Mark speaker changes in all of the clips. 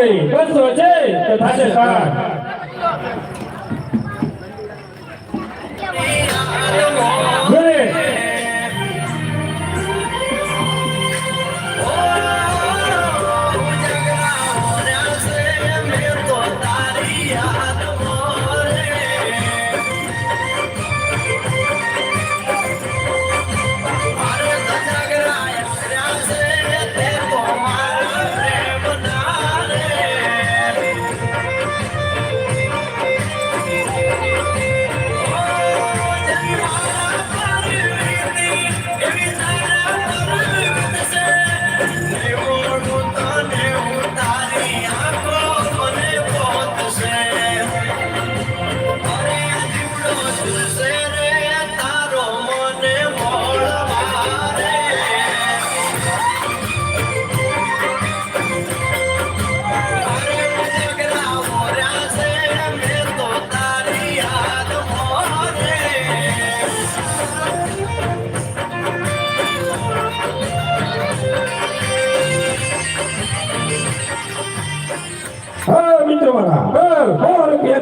Speaker 1: Phone કરી ફોનમાં આ ગઈ બસો છે તો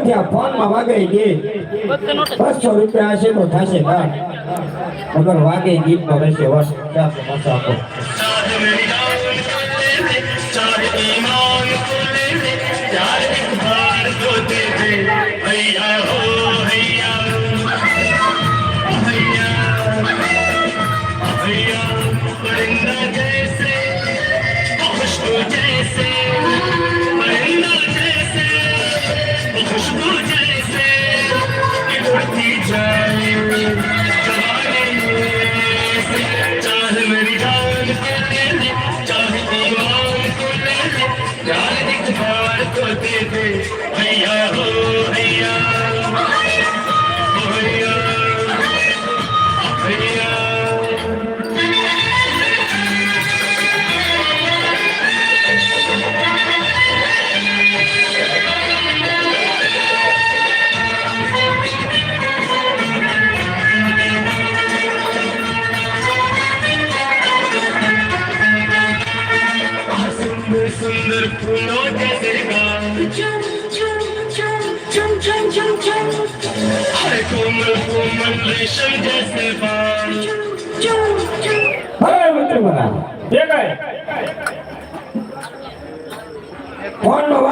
Speaker 1: ત્યાં ફોનમાં વાગે દે બસો રૂપિયા હશે તો થશે ના અગર વાગે ગીતમાં રહેશે વર્ષ આપો. ચાર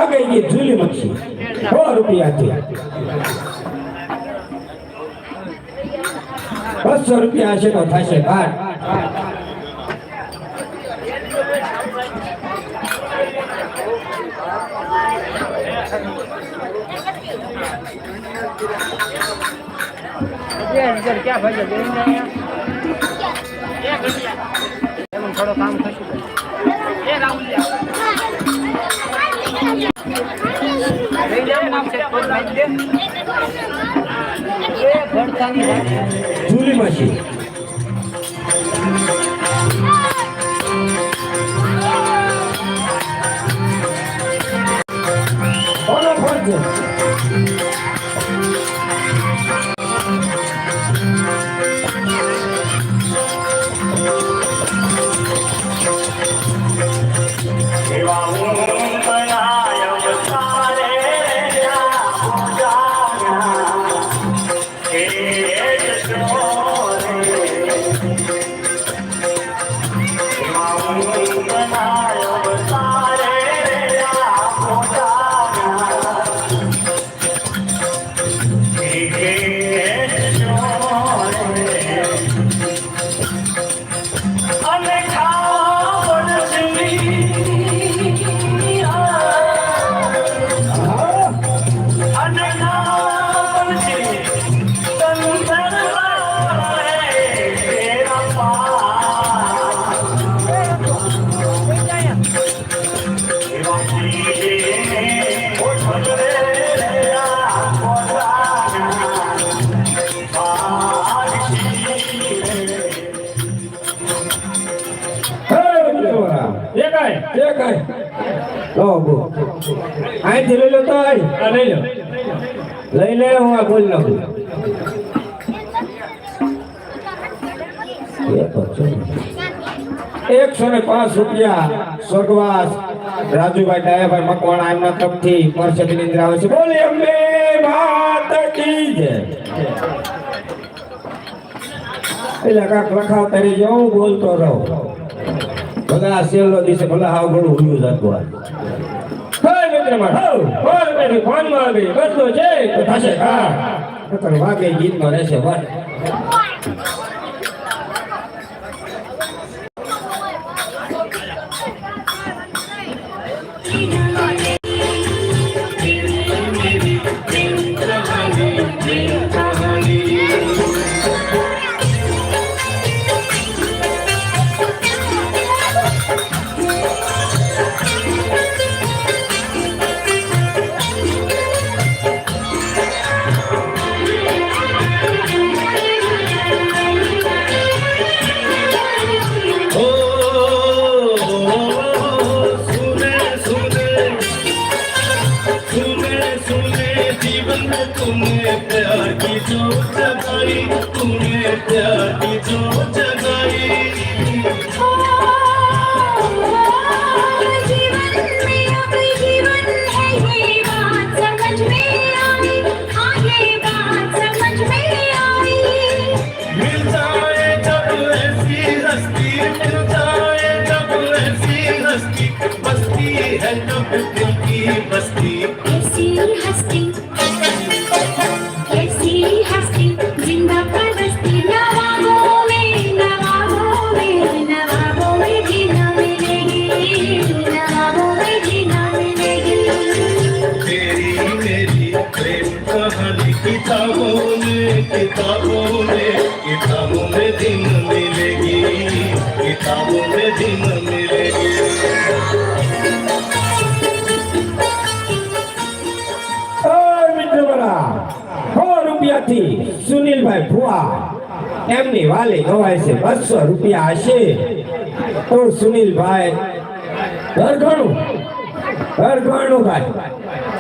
Speaker 1: આ ગઈ ગઈ જુલી સો રૂપિયાથી બસો રૂપિયા હશે તો થશે
Speaker 2: ભાટ ક્યાં ભાઈ થોડો કામ થશે એ રાહુલ લઈ જાવ
Speaker 1: અહીંથી લઈ લો તો આય. આ લઈ લો. લઈ લે હું આ બોલ નાખું એકસો ને પાંચ રૂપિયા સ્વર્ગવાસ
Speaker 3: રાજુભાઈ ડાયાભાઈ મકવાણા એમના તરફથી પરસેટી નિંદ્રા આવે છે. બોલે અંબે માત કી જય. એટલે કાંક લખાવ તારી જો હું બોલતો રહું. ભલે આ છેલ્લો દિવસે ભલે હાવ ઘણું હુયું જતું હોય હોય મિત્રમાં હો હોય મેરી ફોનમાં આવી બસલો છે. તો થશે હા. વાગે ગીત નો રહેશે વાત
Speaker 1: किताबों में किताबों में किताबों में दिन मिलेगी किताबों में दिन
Speaker 3: રૂપિયાથી સુનિલભાઈ ફુવા એમની વાલી ગવાય છે બસો રૂપિયા હશે તો સુનિલભાઈ ઘર ઘણું ઘર ઘણું ભાઈ.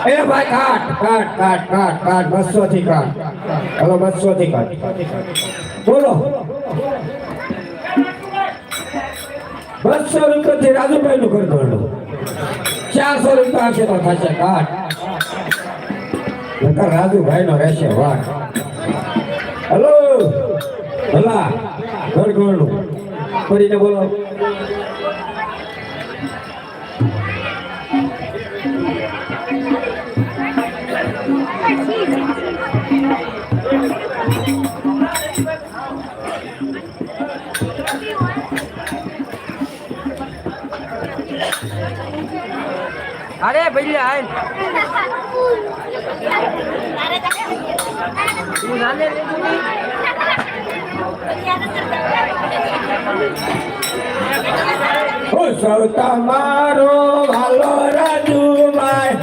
Speaker 3: એ ભાઈ કાટ કાટ કાટ કાટ કાટ બસો થી કાટ. હલો બસો થી કાટ. બોલો. બસો રૂપિયા થી રાજુભાઈ નું ઘર ઘણું ચારસો રૂપિયા હશે તો થશે કાટ. નકર રાજુભાઈ નો રહેશે વાત હલો? ભલા ઘરનું ફરીને બોલો.
Speaker 4: અરે ભાઈ
Speaker 3: ઓ સૌ તમારો વાલો માય.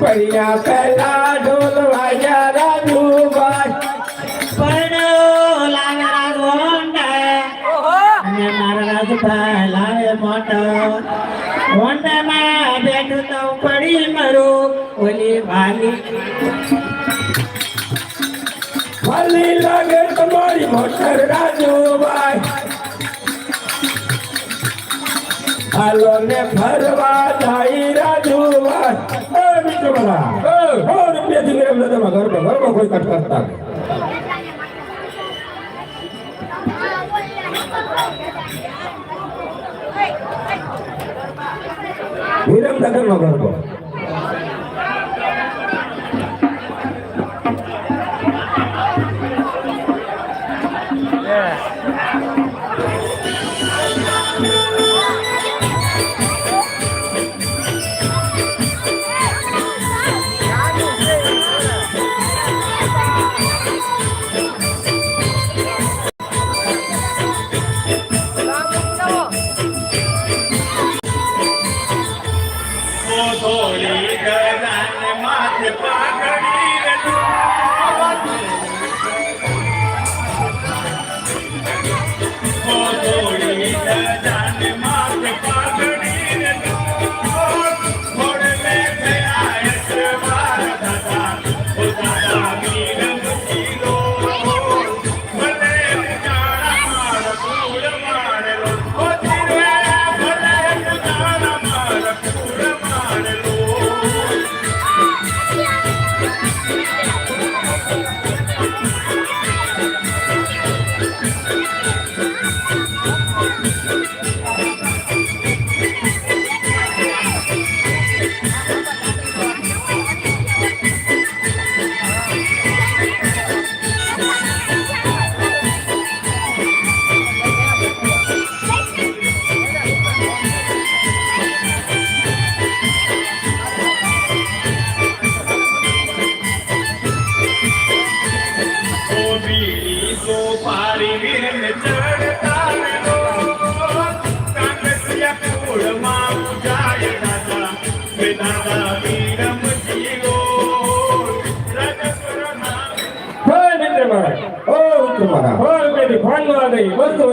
Speaker 3: પૈયા પેલા ઢોલ વાગ્યા રાજુભાઈ
Speaker 5: પણ લાવે રાજોંડા
Speaker 4: ઓહો.
Speaker 5: અને મારા રાજભાઈ લાવે મોટો હોન્ડામાં બેઠું તો પડી મરું ઓલી વાલી.
Speaker 3: ખાલી લાગે તમારી મોટર રાજુભાઈ હાલો ને ફરવા જાય રાજુભાઈ એ મિત્રો બધા સો રૂપિયા થી ગરમ તમે ઘરમાં ઘરમાં કોઈ કટ કરતા
Speaker 1: আপনাকে নগর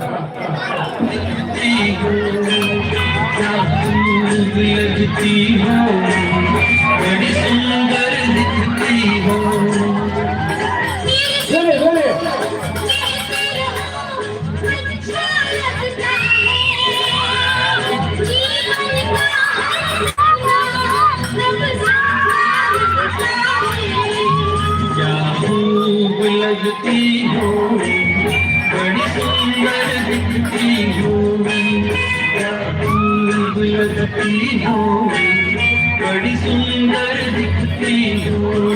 Speaker 1: Rock. Let it be home. Let it be home. be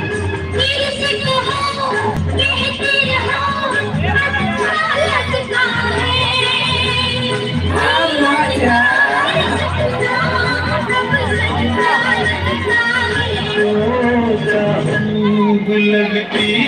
Speaker 3: लगती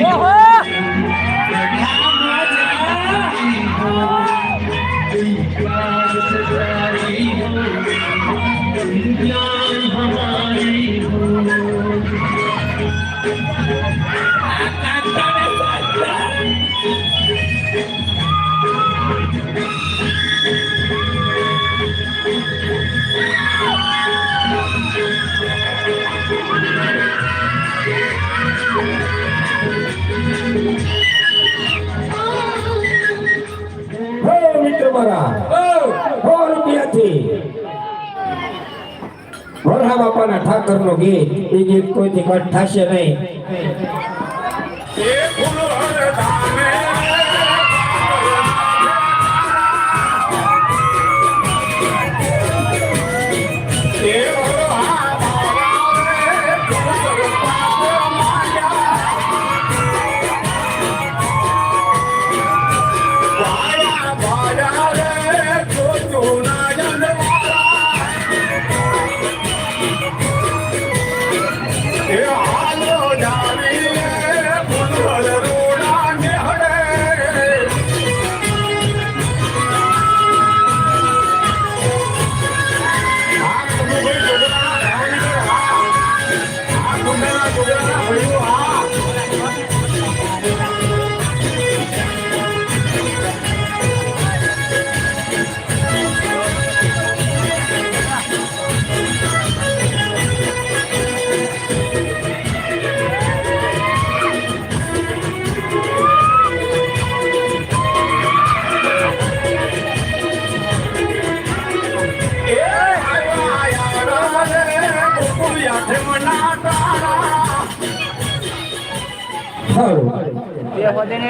Speaker 1: ગીત એ ગીત કોઈથી કટ થશે નહીં.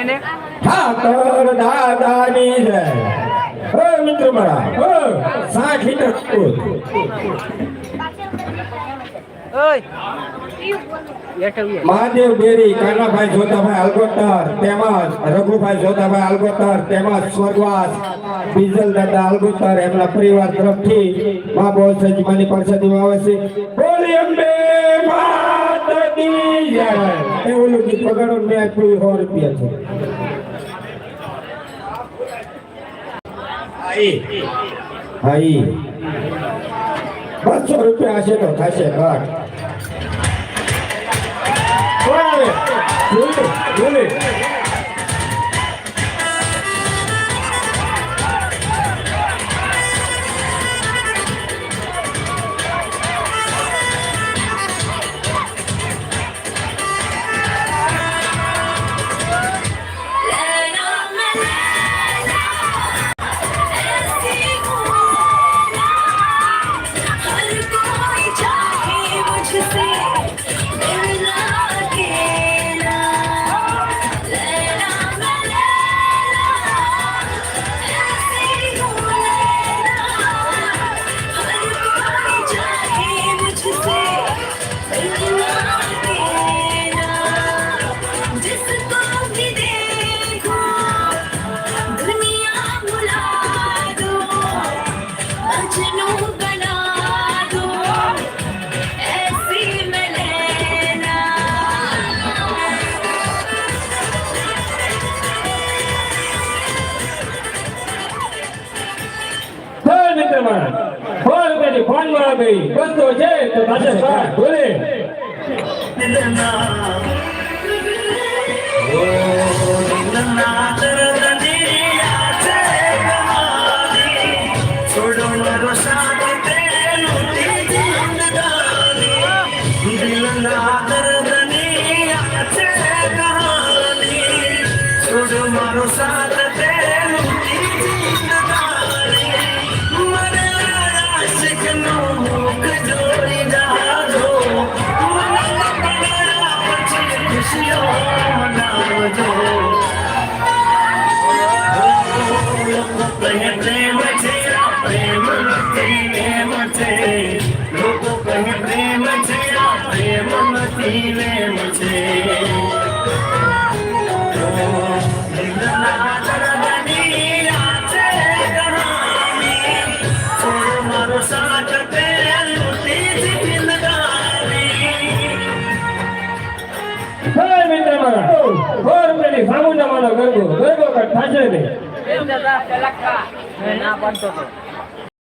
Speaker 6: ને
Speaker 7: ઠાકર દાદાની જય. હે મિત્ર મારા હે. મહાદેવ ડેરી કાનાભાઈ જોતાભાઈ અલગોતર તેમજ રઘુભાઈ જોતાભાઈ અલગોતર તેમજ સ્વર્ગવાસ બીજલ દાદા અલગોતર એમના પરિવાર તરફથી મા બોલ સજીમાની પરસાદીમાં આવે છે. બોલી અંબે માતની જય. એ નથી પગારો મેં આપ્યું સો રૂપિયા છે. ભાઈ બસો રૂપિયા હશે તો થશે ઘટ. બોલે. હે મિત્ર મારા સો રૂપિયાની ફોનમાં ગઈ બસો છે તો બોલે.
Speaker 1: દિલના
Speaker 7: Thank you. ગરબો કટ થશે નહીં.